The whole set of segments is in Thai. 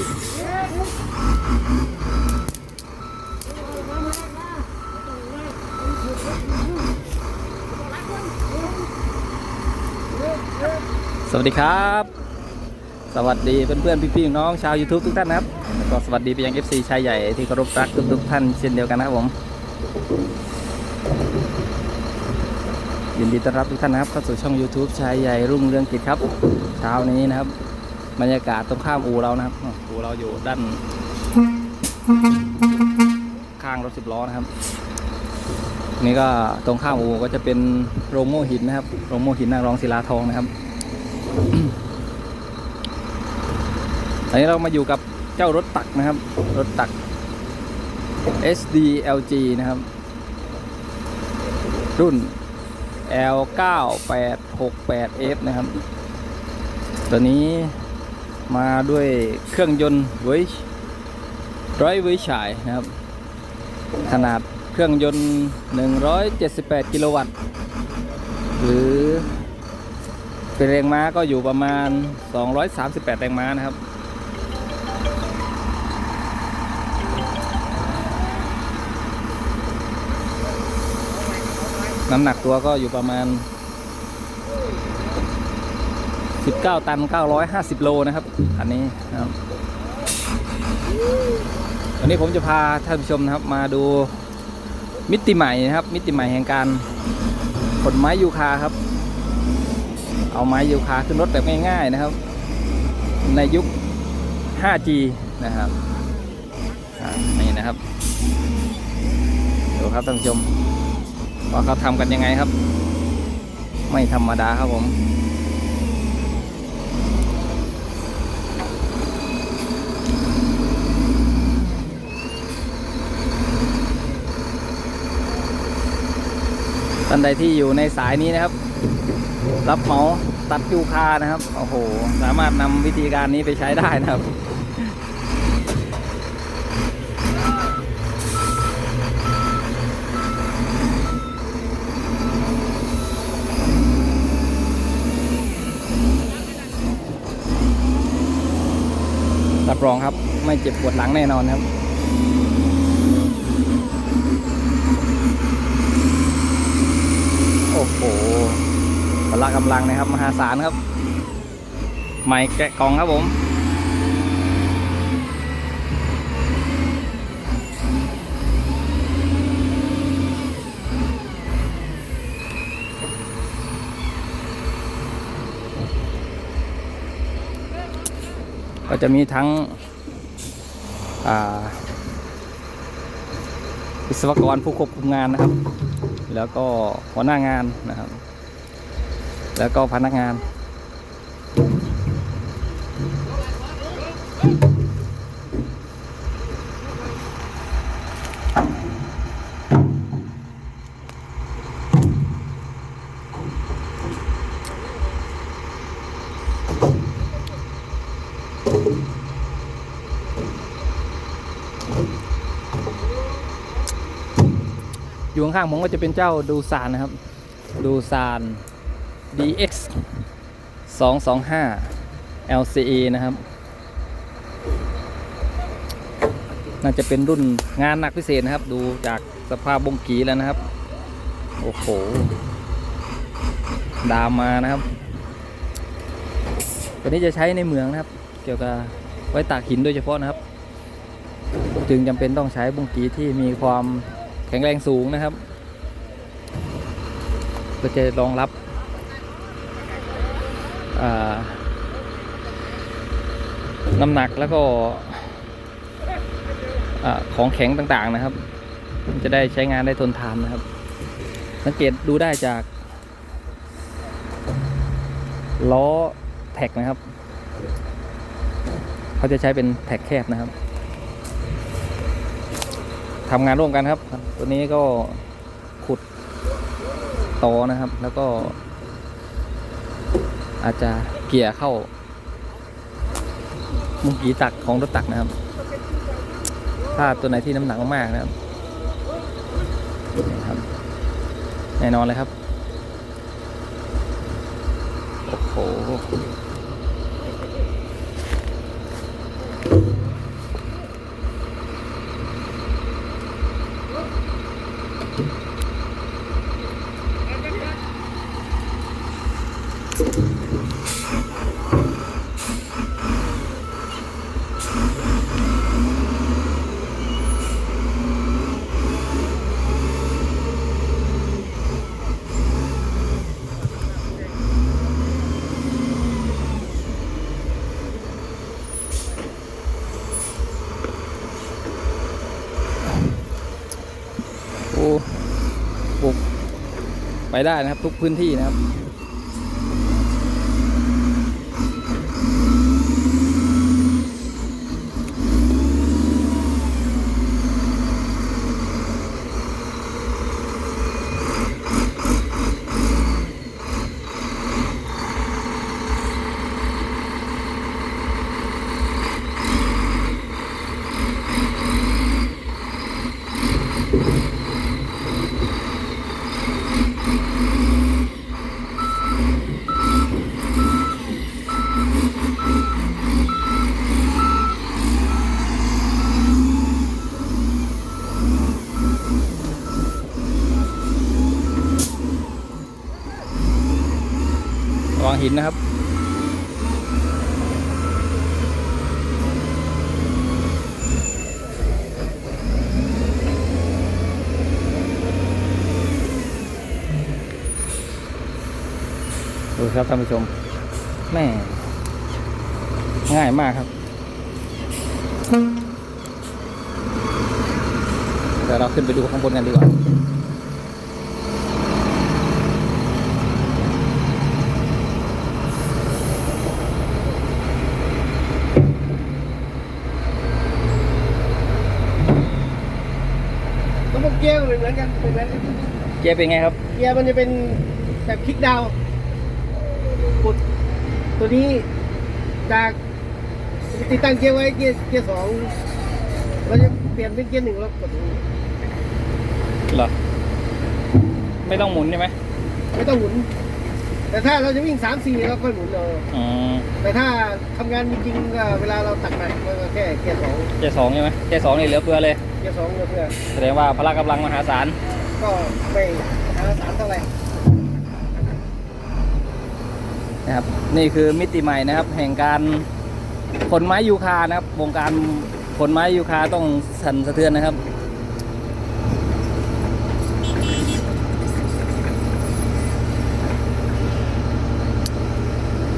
สวัสดีครับ สวัสดีเพื่อนๆพี่ๆน้องชาว YouTube ทุกท่านนะครับแล้วก็สวัสดีไปยัง FC ชายใหญ่ที่เคารพรักทุกๆท่านเช่นเดียวกันนะครับผมยินดีต้อนรับทุกท่านนะครับเข้าสู่ช่อง YouTube ชายใหญ่รุ่งเรืองกิจครับ เช้านี้นะครับ บรรยากาศตรงข้ามอูเรานะครับอูเราอยู่ด้าน ข้างรถสิบล้อนะครับ นี่ก็ตรงข้ามอูก็จะเป็นโรงโม่หินนะครับโรงโม่หินนางรองศิลาทองนะครับตอนนี้เรามาอยู่กับเจ้ารถตักนะครับ รถตัก SDLG นะครับ รุ่น L9868F นะครับ ตัวนี้ มาด้วยเครื่องยนต์เวยร้อยเวยฉายนะครับ ขนาดเครื่องยนต์ 178 กิโลวัตต์ หรือเป็นแรงม้าก็อยู่ประมาณ 238 แรงม้านะครับ น้ำหนักตัวก็อยู่ประมาณ 19 ตัน 950 โลนะครับอันนี้นะครับวันนี้ผมจะพาท่านผู้ชมนะครับมาดูมิติใหม่นะครับ มิติใหม่แห่งการขนไม้ยูคาครับ เอาไม้ยูคาขึ้นรถแบบง่าย ๆนะครับ ในยุค 5G นะครับนี่นะครับดูครับท่านผู้ชมว่าเขาทำกันยังไงครับ ไม่ธรรมดาครับผม ท่านใดที่อยู่ในสายนี้นะครับ รับเหมาตัดยูคานะครับ โอ้โห สามารถนำวิธีการนี้ไปใช้ได้นะครับรับรองครับ ไม่เจ็บปวดหลังแน่นอนครับ โอ้โหพละกำลังนะครับ มหาศาลครับใหม่แกะกล่องครับผมก็จะมีทั้งอ่าวิศวกรผู้ควบคุมงานนะครับ แล้วก็หัวหน้างานนะครับ แล้วก็พนักงาน อยู่ข้างๆผมก็จะเป็นเจ้าดูซานนะครับ ดูซาน DX 225 LCE นะครับ น่าจะเป็นรุ่นงานหนักพิเศษนะครับ ดูจากสภาพบงกีแล้วนะครับ โอ้โห ดามมานะครับตัวนี้จะใช้ในเมืองนะครับ เกี่ยวกับไว้ตากหินโดยเฉพาะนะครับ จึงจำเป็นต้องใช้บุงกีที่มีความ แข็งแรงสูงนะครับเพื่อจะรองรับน้ำหนักแล้วก็อของแข็งต่างๆนะครับ จะได้ใช้งานได้ทนทานนะครับ สังเกตดูได้จากล้อแท็กนะครับ เขาจะใช้เป็นแท็กแคบนะครับ ทำงานร่วมกันครับ ตัวนี้ก็ขุดตอนะครับ แล้วก็ อาจจะเกี่ยเข้ามุกีตักของรถตักนะครับ ถ้าตัวไหนที่น้ำหนักมากนะครับนี่ครับ แน่นอนเลยครับ โอ้โห ไปได้นะครับ ทุกพื้นที่นะครับ หินนะครับ ดูครับท่านผู้ชม แม่ ง่ายมากครับ เดี๋ยวเราขึ้นไปดูข้างบนกันดีกว่า ระบบเกียร์เหมือนกันเป็นเหมือนกันเกียร์เป็นไงครับ เกียร์มันจะเป็นแบบคลิกดาวน์กดตัวนี้จากติดตั้งเกียร์ไว้เกียร์เกียร์สองเราจะเปลี่ยนเป็นเกียร์หนึ่งแล้วกดตรงนี้เหรอไม่ต้องหมุนใช่ไหมไม่ต้องหมุน แต่ถ้าเราจะวิ่งสามสี่เราค่อยหมุนเอาอืมแต่ถ้าทำงานจริงๆก็เวลาเราตักหนักมันก็แค่เกียร์สองเกียร์สองใช่ไหมเกียร์สองนี่เหลือเฟือเลย เกียร์สองก็เพื่อแสดงว่าพละกำลังมหาศาลก็ไม่หาสารเท่าไหร่นะครับนี่คือมิติใหม่นะครับ แห่งการขนไม้ยูคานะครับวงการขนไม้ยูคาต้องสั่นสะเทือนนะครับ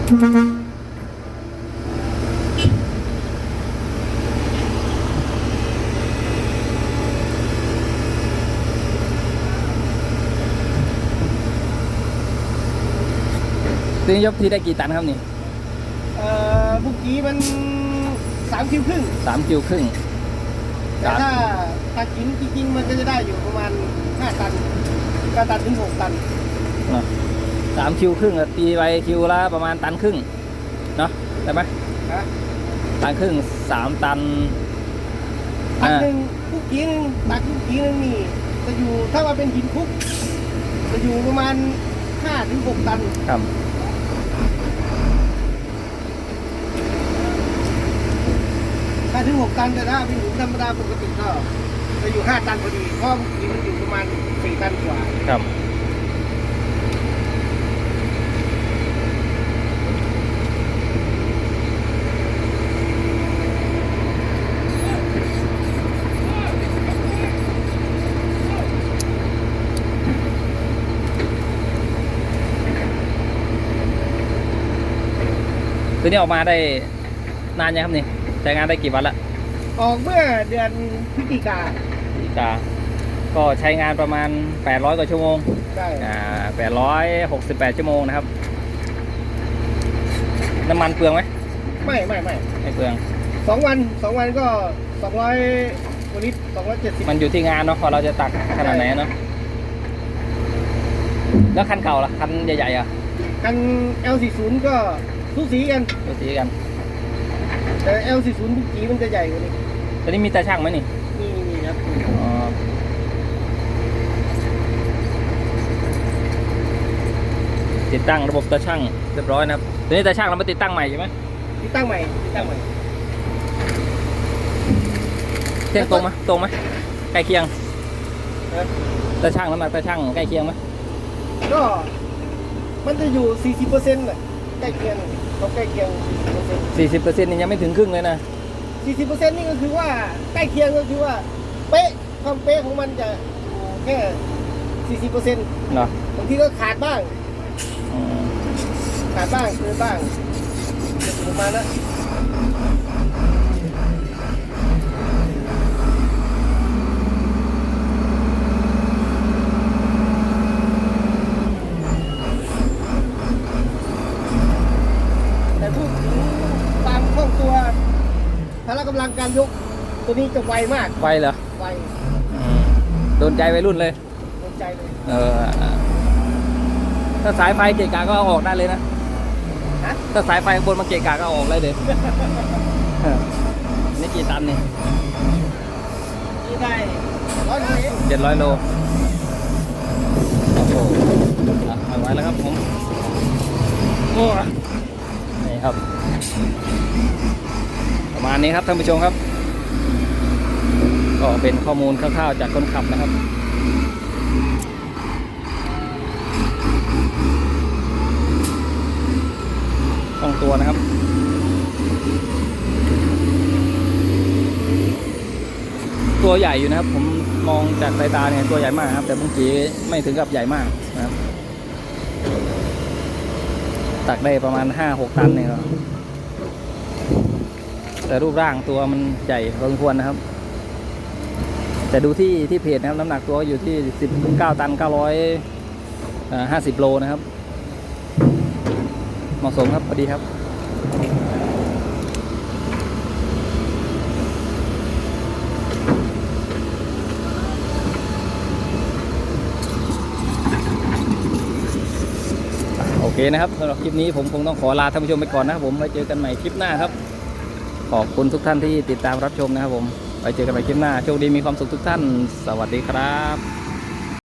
ตั วนี้ยกทีได้กี่ตันครับนี่เอ่อบุกกี้มันสามคิวครึ่งสามคิวครึ่งแต่ถ้าตักหินจริงๆมันก็จะได้อยู่ประมาณห้าตันก็ตันถึงหกตันเนาะสามคิวครึ่งอะตีไปคิวละประมาณตันครึ่งเนาะได้ไหมนะตันครึ่งสามตันตักอ่าหนึ่งคุกกี้หนึ่งตักคุกกี้หนึ่งนี่จะอยู่ถ้าว่าเป็นหินคุก จะอยู่ประมาณห้าถึงหกตัน ครับ ห้า ถึงหกตันแต่ถ้าเป็นหินธรรมดาปกติก็จะอยู่ห้าตันพอดีเพราะหิมันอยู่ประมาณสี่ตันกว่าครับ ตัวนี้ออกมาได้นานยังครับนี่ ใช้งานได้กี่วันละออกเมื่อเดือนพฤศจิกาอีกา ก็ใช้งานประมาณ 800 กว่าชั่วโมงได้อ่า868 ชั่วโมงนะครับ น้ำมันเปลืองไหมไม่ไม่ไม่ไม่เปลืองสองวันสองวันก็สองร้อยกว่าลิตรสองร้อยเจ็ดสิบมันอยู่ที่งานเนาะพอเราจะตักขนาดไหนเนาะแล้วคันเก่าล่ะคันใหญ่ๆอะคัน L40 ก็สูสีกันดูสีกัน แต่ L40 ทุกกีมันจะใหญ่กว่านี้ตอนนี้มีตาช่างไหมนี่นี่นี่ครับอ๋อติดตั้งระบบตาช่างเรียบร้อยนะครับตัวนี้ตาช่างเรามาติดตั้งใหม่ใช่ไหมติดตั้งใหม่ติดตั้งใหม่เที่ยงตรงไหมตรงไหมใกล้เคียงนะตาช่างน้ำหนักตาช่างใกล้เคียงไหมก็มันจะอยู่ 40เปอร์เซ็นต์ะใกล้เคียง เขาใกล้เคียง 40เปอร์เซ็นต์สี่สิบเปอร์เซ็นต์นี่ยังไม่ถึงครึ่งเลยนะ 40เปอร์เซ็นต์นี่ก็คือว่าใกล้เคียงก็คือว่า เป๊ะความเป๊ะของมันจะอยู่แค่ 40เปอร์เซ็นต์เนาะบางทีก็ขาดบ้าง อืมขาดบ้างเกินบ้างจะอยู่ประมาณนั้น พละกำลังการยก ตัวนี้จะไวมาก ไวเหรอไวอืมโดนใจวัยรุ่นเลยสนใจเลย เออ ถ้าสายไฟเกะกะก็เอาออกได้เลยนะ ฮะ ถ้าสายไฟบนมาเกะกะก็เอาออกเลยเด็นี่กี่ตันนี่นี่ได้ร้อยเมตรเจ็ดร้อยโล โอ้โหอะเอาไว้แล้วครับผม โอ้นี่ครับ ประมาณนี้ครับท่านผู้ชมครับ ก็เป็นข้อมูลคร่าวๆจากคนขับนะครับต้องตัวนะครับตัวใหญ่อยู่นะครับ ผมมองจากสายตาเนี่ยตัวใหญ่มากครับ แต่บางทีไม่ถึงกับใหญ่มากนะครับ ตักได้ประมาณห้าหกตันเนี่ยครับ แต่รูปร่างตัวมันใหญ่พอสมควรนะครับ แต่ดูที่ที่เพจนะครับน้ำหนักตัวอยู่ที่สิบเก้าตันเก้าร้อยห้าสิบโลนะครับ เหมาะสมครับพอดีครับโอเคนะครับสำหรับคลิปนี้ผมคงต้องขอลาท่านผู้ชมไปก่อนนะครับผมไว้เจอกันใหม่คลิปหน้าครับ ขอบคุณทุกท่านที่ติดตามรับชมนะครับผม ไปเจอกันใหม่คลิปหน้า โชคดีมีความสุขทุกท่าน สวัสดีครับ